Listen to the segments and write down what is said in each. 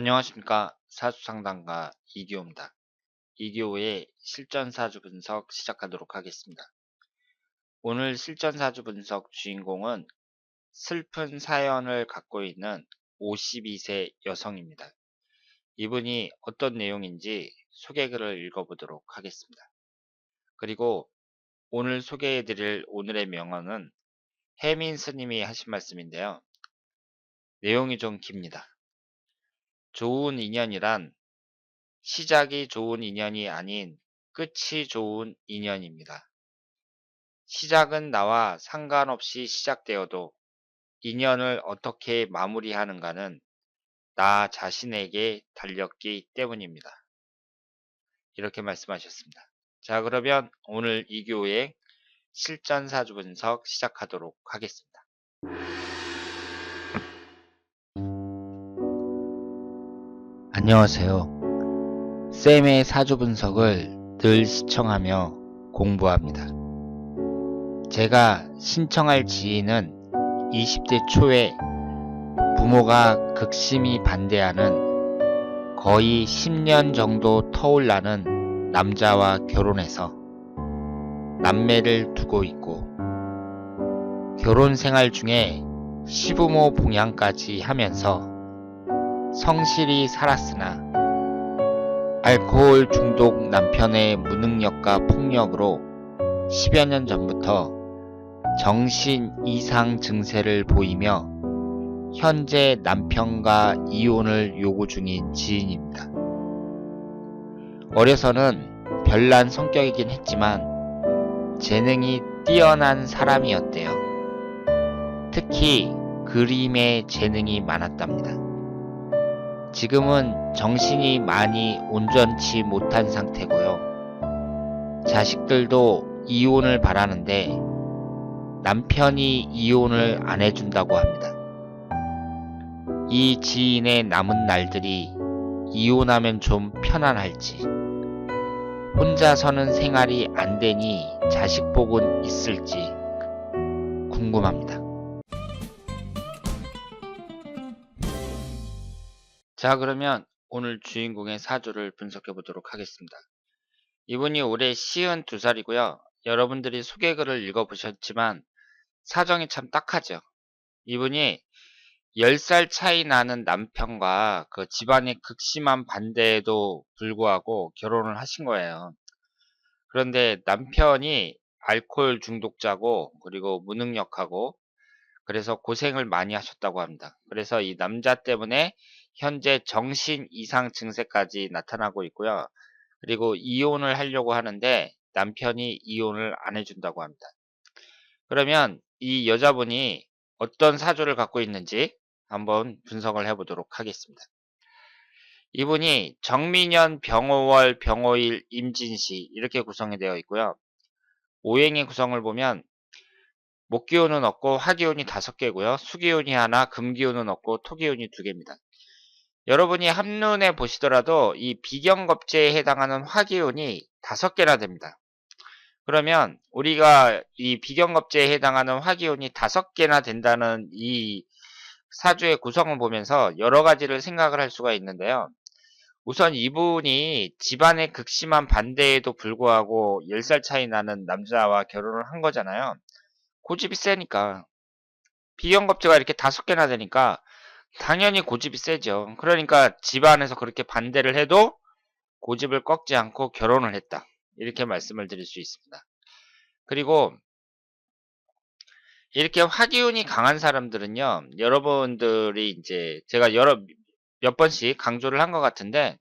안녕하십니까 사주상담가 이기호입니다. 이기호의 실전사주 분석 시작하도록 하겠습니다. 오늘 실전사주 분석 주인공은 슬픈 사연을 갖고 있는 52세 여성입니다. 이분이 어떤 내용인지 소개글을 읽어보도록 하겠습니다. 그리고 오늘 소개해드릴 오늘의 명언은 해민 스님이 하신 말씀인데요. 내용이 좀 깁니다. 좋은 인연이란 시작이 좋은 인연이 아닌 끝이 좋은 인연입니다. 시작은 나와 상관없이 시작되어도 인연을 어떻게 마무리하는가는 나 자신에게 달렸기 때문입니다. 이렇게 말씀하셨습니다. 자, 그러면 오늘 이 교의 실전 사주 분석 시작하도록 하겠습니다. 안녕하세요. 쌤의 사주 분석을 늘 시청하며 공부합니다. 제가 신청할 지인은 20대 초에 부모가 극심히 반대하는 거의 10년 정도 터울 나는 남자와 결혼해서 남매를 두고 있고 결혼 생활 중에 시부모 봉양까지 하면서 성실히 살았으나 알코올 중독 남편의 무능력과 폭력으로 10여 년 전부터 정신 이상 증세를 보이며 현재 남편과 이혼을 요구 중인 지인입니다. 어려서는 별난 성격이긴 했지만 재능이 뛰어난 사람이었대요. 특히 그림에 재능이 많았답니다. 지금은 정신이 많이 온전치 못한 상태고요. 자식들도 이혼을 바라는데 남편이 이혼을 안 해준다고 합니다. 이 지인의 남은 날들이 이혼하면 좀 편안할지, 혼자 서는 생활이 안 되니 자식 복은 있을지 궁금합니다. 자, 그러면 오늘 주인공의 사주를 분석해 보도록 하겠습니다. 이분이 올해 52살이고요. 여러분들이 소개글을 읽어보셨지만 사정이 참 딱하죠. 이분이 10살 차이 나는 남편과 그 집안의 극심한 반대에도 불구하고 결혼을 하신 거예요. 그런데 남편이 알코올 중독자고 그리고 무능력하고 그래서 고생을 많이 하셨다고 합니다. 그래서 이 남자 때문에 현재 정신 이상 증세까지 나타나고 있고요. 그리고 이혼을 하려고 하는데 남편이 이혼을 안 해준다고 합니다. 그러면 이 여자분이 어떤 사주를 갖고 있는지 한번 분석을 해보도록 하겠습니다. 이분이 정민년, 병호월, 병호일, 임진시 이렇게 구성이 되어 있고요. 오행의 구성을 보면 목기운은 없고 화기운이 다섯 개고요. 수기운이 하나, 금기운은 없고 토기운이 두 개입니다. 여러분이 한눈에 보시더라도 이 비경겁제에 해당하는 화기운이 다섯 개나 됩니다. 그러면 우리가 이 비경겁제에 해당하는 화기운이 다섯 개나 된다는 이 사주의 구성을 보면서 여러 가지를 생각을 할 수가 있는데요. 우선 이분이 집안의 극심한 반대에도 불구하고 10살 차이 나는 남자와 결혼을 한 거잖아요. 고집이 세니까. 비경겁제가 이렇게 다섯 개나 되니까 당연히 고집이 세죠. 그러니까 집안에서 그렇게 반대를 해도 고집을 꺾지 않고 결혼을 했다. 이렇게 말씀을 드릴 수 있습니다. 그리고 이렇게 화기운이 강한 사람들은요, 여러분들이 이제 제가 여러 몇 번씩 강조를 한 것 같은데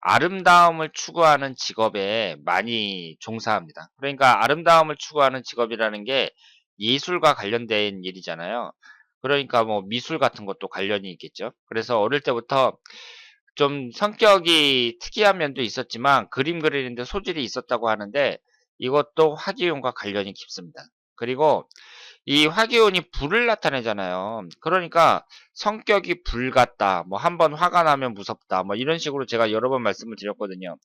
아름다움을 추구하는 직업에 많이 종사합니다. 그러니까 아름다움을 추구하는 직업이라는 게 예술과 관련된 일이잖아요. 그러니까 뭐 미술 같은 것도 관련이 있겠죠. 그래서 어릴 때부터 좀 성격이 특이한 면도 있었지만 그림 그리는데 소질이 있었다고 하는데 이것도 화기운과 관련이 깊습니다. 그리고 이 화기운이 불을 나타내잖아요. 그러니까 성격이 불 같다. 뭐 한 번 화가 나면 무섭다. 뭐 이런 식으로 제가 여러 번 말씀을 드렸거든요.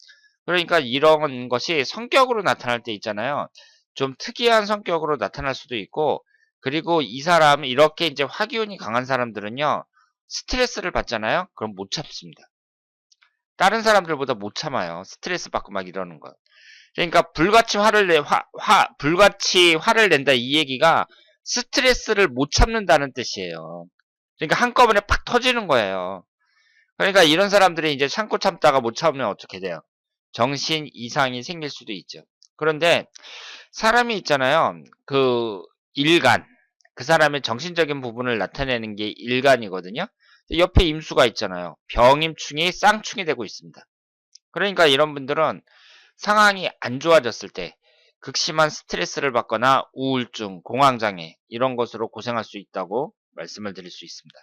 그러니까 이런 것이 성격으로 나타날 때 있잖아요. 좀 특이한 성격으로 나타날 수도 있고 그리고 이 사람 이렇게 이제 화기운이 강한 사람들은요. 스트레스를 받잖아요? 그럼 못 참습니다. 다른 사람들보다 못 참아요. 스트레스 받고 막 이러는 거. 그러니까 불같이 화를 내, 화, 화, 불같이 화를 낸다 이 얘기가 스트레스를 못 참는다는 뜻이에요. 그러니까 한꺼번에 팍 터지는 거예요. 그러니까 이런 사람들이 이제 참고 참다가 못 참으면 어떻게 돼요? 정신 이상이 생길 수도 있죠. 그런데 사람이 있잖아요. 그 일간, 그 사람의 정신적인 부분을 나타내는 게 일간이거든요. 옆에 임수가 있잖아요. 병임충이 쌍충이 되고 있습니다. 그러니까 이런 분들은 상황이 안 좋아졌을 때 극심한 스트레스를 받거나 우울증, 공황장애 이런 것으로 고생할 수 있다고 말씀을 드릴 수 있습니다.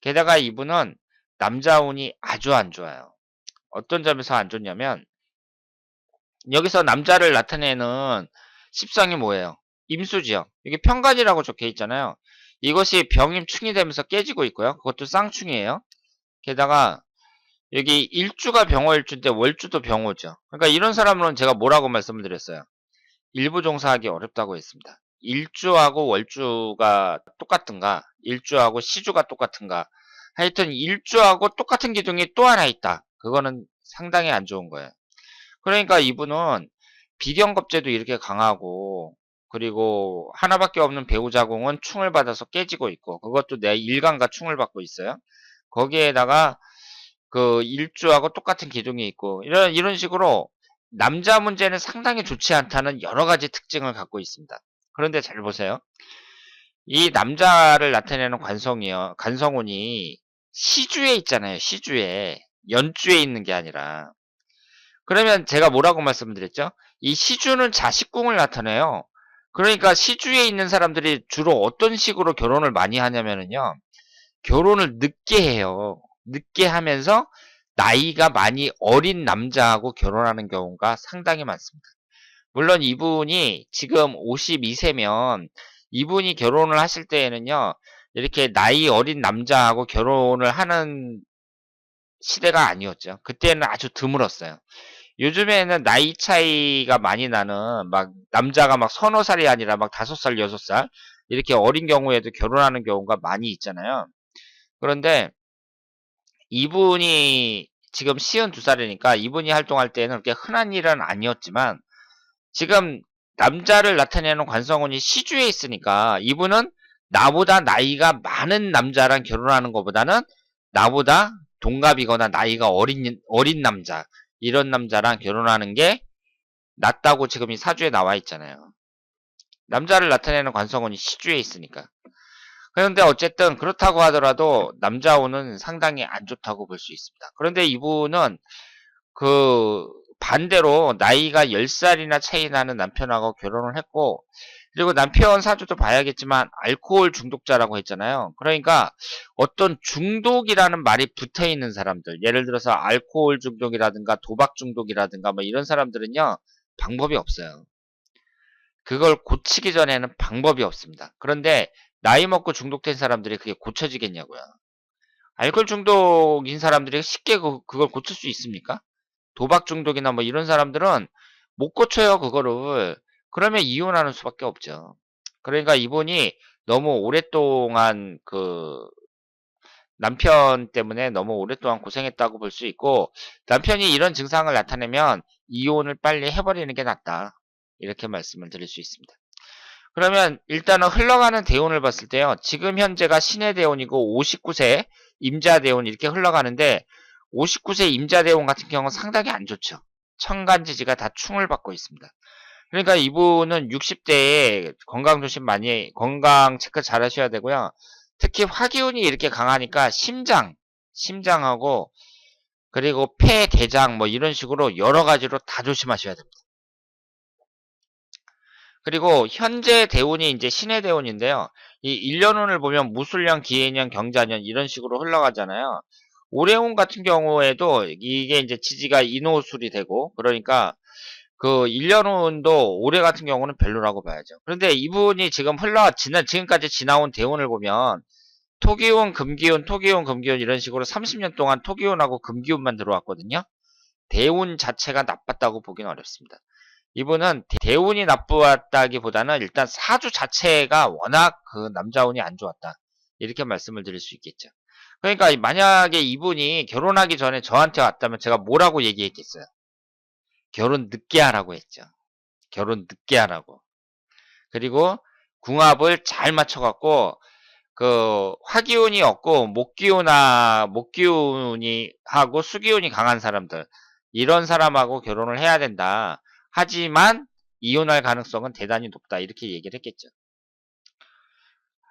게다가 이분은 남자 운이 아주 안 좋아요. 어떤 점에서 안 좋냐면 여기서 남자를 나타내는 십상이 뭐예요? 임수지요. 여기 평간이라고 적혀 있잖아요. 이것이 병임충이 되면서 깨지고 있고요. 그것도 쌍충이에요. 게다가 여기 일주가 병호일주인데 월주도 병호죠. 그러니까 이런 사람은 제가 뭐라고 말씀을 드렸어요. 일부 종사하기 어렵다고 했습니다. 일주하고 월주가 똑같은가? 일주하고 시주가 똑같은가? 하여튼 일주하고 똑같은 기둥이 또 하나 있다. 그거는 상당히 안 좋은 거예요. 그러니까 이분은 비경겁제도 이렇게 강하고 그리고 하나밖에 없는 배우자궁은 충을 받아서 깨지고 있고 그것도 내 일간과 충을 받고 있어요. 거기에다가 그 일주하고 똑같은 기둥이 있고 이런 이런 식으로 남자 문제는 상당히 좋지 않다는 여러 가지 특징을 갖고 있습니다. 그런데 잘 보세요. 이 남자를 나타내는 관성이요. 관성운이 시주에 있잖아요. 시주에. 연주에 있는 게 아니라. 그러면 제가 뭐라고 말씀드렸죠? 이 시주는 자식궁을 나타내요. 그러니까 시주에 있는 사람들이 주로 어떤 식으로 결혼을 많이 하냐면요. 결혼을 늦게 해요. 늦게 하면서 나이가 많이 어린 남자하고 결혼하는 경우가 상당히 많습니다. 물론 이분이 지금 52세면 이분이 결혼을 하실 때에는요. 이렇게 나이 어린 남자하고 결혼을 하는 시대가 아니었죠. 그때는 아주 드물었어요. 요즘에는 나이 차이가 많이 나는 막 남자가 막 서너 살이 아니라 막 다섯 살, 여섯 살 이렇게 어린 경우에도 결혼하는 경우가 많이 있잖아요. 그런데 이분이 지금 시은 두 살이니까 이분이 활동할 때는 그렇게 흔한 일은 아니었지만 지금 남자를 나타내는 관성운이 시주에 있으니까 이분은 나보다 나이가 많은 남자랑 결혼하는 것보다는 나보다 동갑이거나 나이가 어린 어린 남자 이런 남자랑 결혼하는 게 낫다고 지금 이 사주에 나와 있잖아요. 남자를 나타내는 관성운이 시주에 있으니까. 그런데 어쨌든 그렇다고 하더라도 남자운은 상당히 안 좋다고 볼 수 있습니다. 그런데 이분은 그 반대로 나이가 10살이나 차이 나는 남편하고 결혼을 했고 그리고 남편 사주도 봐야겠지만 알코올 중독자라고 했잖아요. 그러니까 어떤 중독이라는 말이 붙어 있는 사람들, 예를 들어서 알코올 중독이라든가 도박 중독이라든가 뭐 이런 사람들은요, 방법이 없어요. 그걸 고치기 전에는 방법이 없습니다. 그런데 나이 먹고 중독된 사람들이 그게 고쳐지겠냐고요. 알코올 중독인 사람들이 쉽게 그, 그걸 고칠 수 있습니까? 도박 중독이나 뭐 이런 사람들은 못 고쳐요, 그거를. 그러면 이혼하는 수밖에 없죠. 그러니까 이분이 너무 오랫동안 그 남편 때문에 너무 오랫동안 고생했다고 볼 수 있고 남편이 이런 증상을 나타내면 이혼을 빨리 해버리는 게 낫다. 이렇게 말씀을 드릴 수 있습니다. 그러면 일단은 흘러가는 대운을 봤을 때요. 지금 현재가 신의 대운이고 59세 임자 대운 이렇게 흘러가는데 59세 임자 대운 같은 경우는 상당히 안 좋죠. 천간지지가 다 충을 받고 있습니다. 그러니까 이분은 60대에 건강 조심 많이 건강 체크 잘 하셔야 되고요. 특히 화기운이 이렇게 강하니까 심장, 심장하고 그리고 폐, 대장 뭐 이런 식으로 여러 가지로 다 조심하셔야 됩니다. 그리고 현재 대운이 이제 신의 대운인데요. 이 1년운을 보면 무술년, 기해년, 경자년 이런 식으로 흘러가잖아요. 올해운 같은 경우에도 이게 이제 지지가 인호술이 되고 그러니까 그 1년운도 올해 같은 경우는 별로라고 봐야죠. 그런데 이분이 지금 흘러 지난 지금까지 지나온 대운을 보면 토기운, 금기운, 토기운, 금기운 이런 식으로 30년 동안 토기운하고 금기운만 들어왔거든요. 대운 자체가 나빴다고 보기는 어렵습니다. 이분은 대운이 나쁘었다기보다는 일단 사주 자체가 워낙 그 남자운이 안 좋았다. 이렇게 말씀을 드릴 수 있겠죠. 그러니까 만약에 이분이 결혼하기 전에 저한테 왔다면 제가 뭐라고 얘기했겠어요? 결혼 늦게 하라고 했죠. 결혼 늦게 하라고. 그리고 궁합을 잘 맞춰갖고 그 화기운이 없고 목기운아 목기운이 하고 수기운이 강한 사람들 이런 사람하고 결혼을 해야 된다. 하지만 이혼할 가능성은 대단히 높다. 이렇게 얘기를 했겠죠.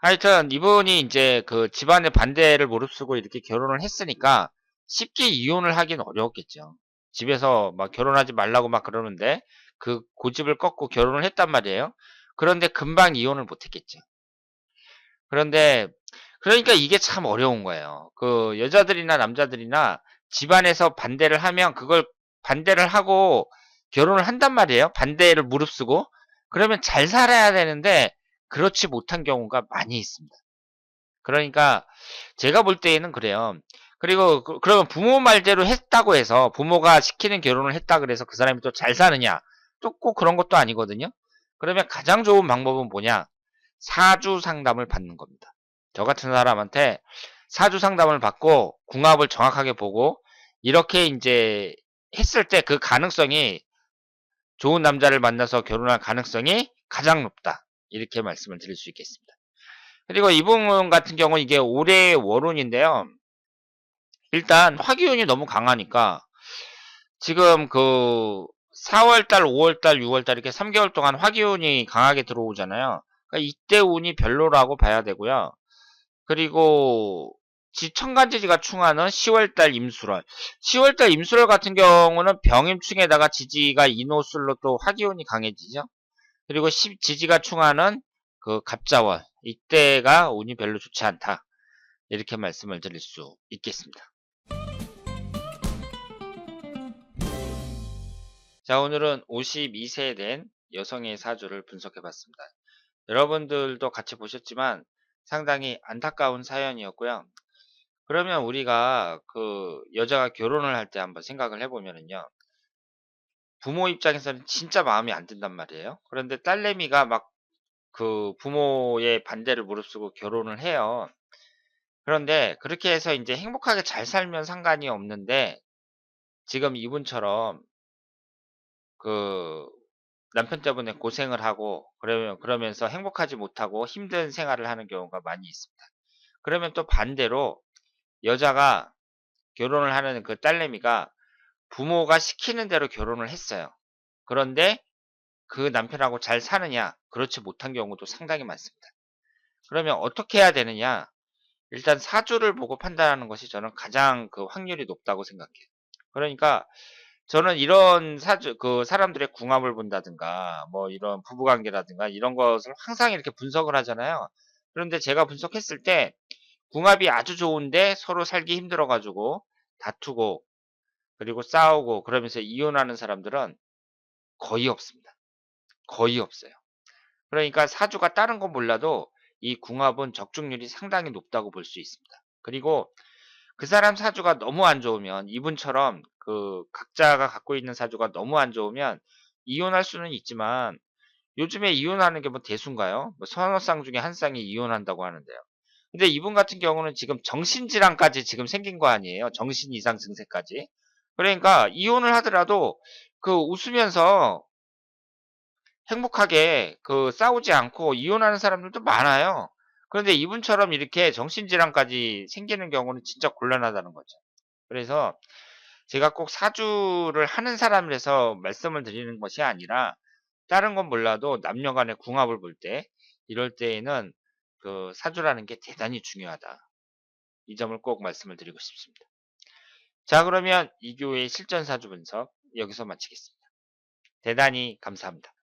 하여튼 이분이 이제 그 집안의 반대를 무릅쓰고 이렇게 결혼을 했으니까 쉽게 이혼을 하긴 어려웠겠죠. 집에서 막 결혼하지 말라고 막 그러는데 그 고집을 꺾고 결혼을 했단 말이에요. 그런데 금방 이혼을 못 했겠죠. 그런데 그러니까 이게 참 어려운 거예요. 그 여자들이나 남자들이나 집안에서 반대를 하면 그걸 반대를 하고 결혼을 한단 말이에요. 반대를 무릅쓰고 그러면 잘 살아야 되는데 그렇지 못한 경우가 많이 있습니다. 그러니까 제가 볼 때에는 그래요. 그리고 그, 러면 부모 말대로 했다고 해서 부모가 시키는 결혼을 했다 그래서 그 사람이 또 잘 사느냐? 또 꼭 그런 것도 아니거든요. 그러면 가장 좋은 방법은 뭐냐? 사주 상담을 받는 겁니다. 저 같은 사람한테 사주 상담을 받고 궁합을 정확하게 보고 이렇게 이제 했을 때 그 가능성이 좋은 남자를 만나서 결혼할 가능성이 가장 높다. 이렇게 말씀을 드릴 수 있겠습니다. 그리고 이분 같은 경우 이게 올해의 월운인데요. 일단 화기운이 너무 강하니까 지금 그 4월달, 5월달, 6월달 이렇게 3개월 동안 화기운이 강하게 들어오잖아요. 그러니까 이때 운이 별로라고 봐야 되고요. 그리고 지천간지지가 충하는 10월달 임수월. 10월달 임수월 같은 경우는 병임충에다가 지지가 인호술로 또 화기운이 강해지죠. 그리고 시, 지지가 충하는 그 갑자월. 이때가 운이 별로 좋지 않다. 이렇게 말씀을 드릴 수 있겠습니다. 자, 오늘은 52세 된 여성의 사주를 분석해 봤습니다. 여러분들도 같이 보셨지만 상당히 안타까운 사연이었고요. 그러면 우리가 그 여자가 결혼을 할 때 한번 생각을 해보면은요. 부모 입장에서는 진짜 마음이 안 든단 말이에요. 그런데 딸내미가 막 그 부모의 반대를 무릅쓰고 결혼을 해요. 그런데 그렇게 해서 이제 행복하게 잘 살면 상관이 없는데 지금 이분처럼 그 남편 때문에 고생을 하고 그러면 그러면서 행복하지 못하고 힘든 생활을 하는 경우가 많이 있습니다. 그러면 또 반대로 여자가 결혼을 하는 그 딸내미가 부모가 시키는 대로 결혼을 했어요. 그런데 그 남편하고 잘 사느냐? 그렇지 못한 경우도 상당히 많습니다. 그러면 어떻게 해야 되느냐? 일단 사주를 보고 판단하는 것이 저는 가장 그 확률이 높다고 생각해요. 그러니까 저는 이런 사주, 그 사람들의 궁합을 본다든가, 뭐 이런 부부관계라든가 이런 것을 항상 이렇게 분석을 하잖아요. 그런데 제가 분석했을 때 궁합이 아주 좋은데 서로 살기 힘들어가지고 다투고 그리고 싸우고 그러면서 이혼하는 사람들은 거의 없습니다. 거의 없어요. 그러니까 사주가 다른 건 몰라도 이 궁합은 적중률이 상당히 높다고 볼 수 있습니다. 그리고 그 사람 사주가 너무 안 좋으면 이분처럼 그 각자가 갖고 있는 사주가 너무 안 좋으면 이혼할 수는 있지만 요즘에 이혼하는 게 뭐 대수인가요? 뭐 서너 쌍 중에 한 쌍이 이혼한다고 하는데요. 근데 이분 같은 경우는 지금 정신질환까지 지금 생긴 거 아니에요? 정신 이상 증세까지. 그러니까 이혼을 하더라도 그 웃으면서 행복하게 그 싸우지 않고 이혼하는 사람들도 많아요. 그런데 이분처럼 이렇게 정신질환까지 생기는 경우는 진짜 곤란하다는 거죠. 그래서 제가 꼭 사주를 하는 사람이라서 말씀을 드리는 것이 아니라 다른 건 몰라도 남녀 간의 궁합을 볼 때 이럴 때에는 그 사주라는 게 대단히 중요하다. 이 점을 꼭 말씀을 드리고 싶습니다. 자, 그러면 이교의 실전 사주 분석 여기서 마치겠습니다. 대단히 감사합니다.